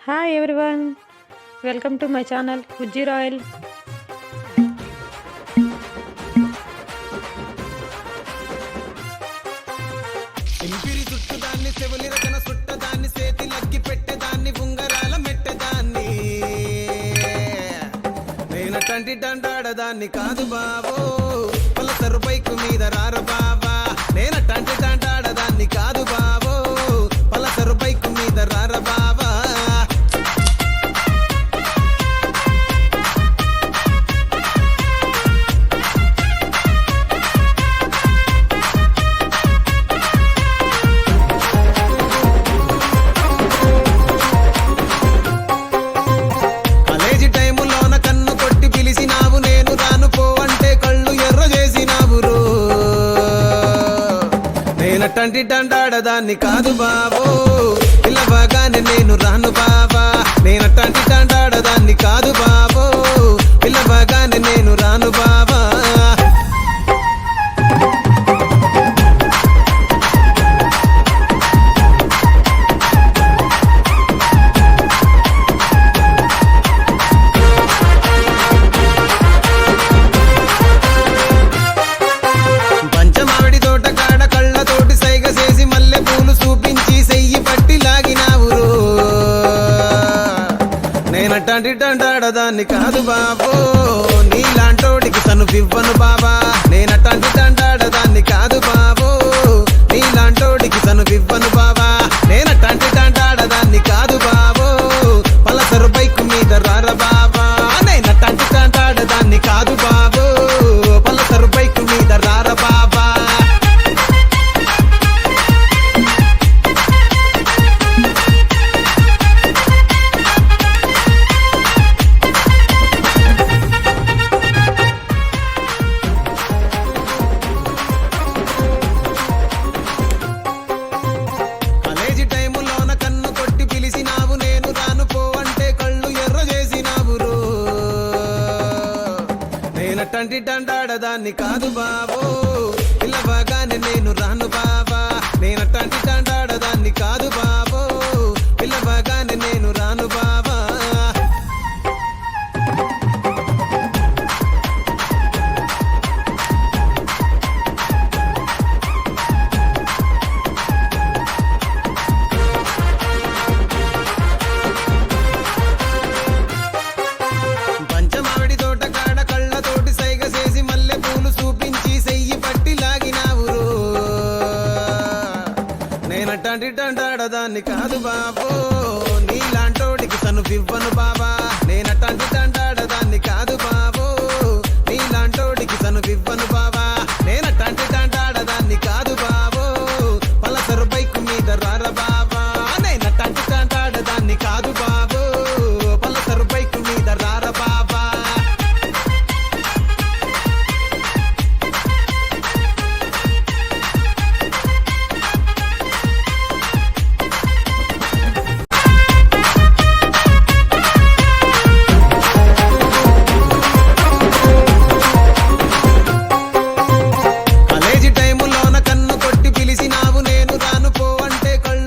Hi everyone welcome to my channel Uzzi రాయల్ ఇంపిరి చుట్టుదాన్ని చెవులి రచన సుట్టదాన్ని సేతి లగ్గి పెట్టేదాన్ని ఉంగరాల మెట్టెదాన్ని నేనటంటి డండాడదాన్ని కాదు బాబో పలసరు బైకు మీద రార బాబా నేనటంటి డండాడదాన్ని కాదు బాబో నేనటంటి డండాడదాన్ని కాదు బాబో. పిల్లబాగానే నేను రాను బాబా. నేనటంటి డండాడదాన్ని కాదు బాబో. పిల్లబాగానే నేను రాను బాబా నేనట్టంటి టంటాడదాన్ని కాదు బాబు. నీలాంటోడికి తను వివ్వను బాబా. నేనట్టంటి దాన్ని కాదు బాబు. నీలాంటోడికి తను వివ్వను నేనటంటి డండాడదాన్ని కాదు బాబో బాగానే నేను రాను బాబా నేనటంటి డండాడదాన్ని కాదు బాబో నేనట్టంటి డండాడదాన్ని కాదు బాబో. నీలాంటోడికి సనుపివ్వను బాబా. నేనట్టంటి డండాడదాన్ని కాదు బాబో. నీలాంటోడికి సనుపివ్వను బాబా. నేనట్టంటి డండాడదాన్ని కాదు బాబో. పలసరు బైక్ మీద రారబా